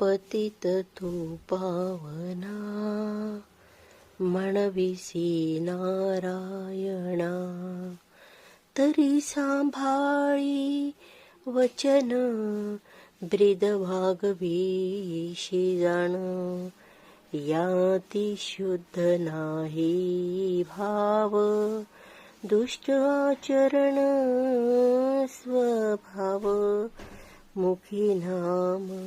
पतित तू पावना म्हणविसी नारायणा. तरी सांभाळी वचन ब्रिद भागवीशी जाण. याती शुद्ध नाही भाव दुष्ट आचरण स्वभाव. मुखी नाम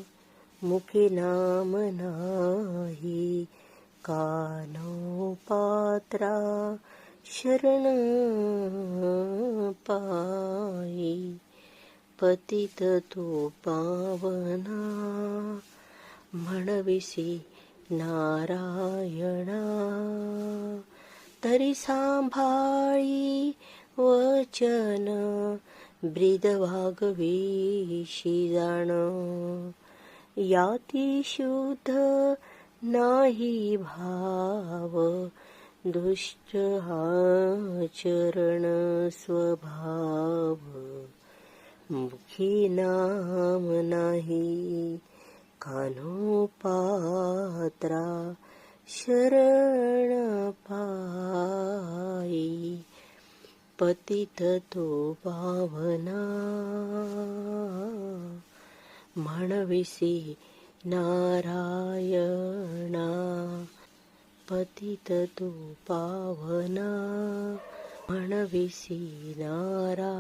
मुखी नाम नाही कानो पात्रा शरण पायी पतित तो पावना म्हणविसी नारायणा। तरी सांभाळी वचन ब्रिद वागवीशी जाण याती शुद्ध नाही भाव दुष्ट आचरण स्वभाव. मुखी नाम नाही कानो पात्रा शरण पाई पतित तो पावना मणविसि नारायणा। पतिततु पावना। मणविसि नारा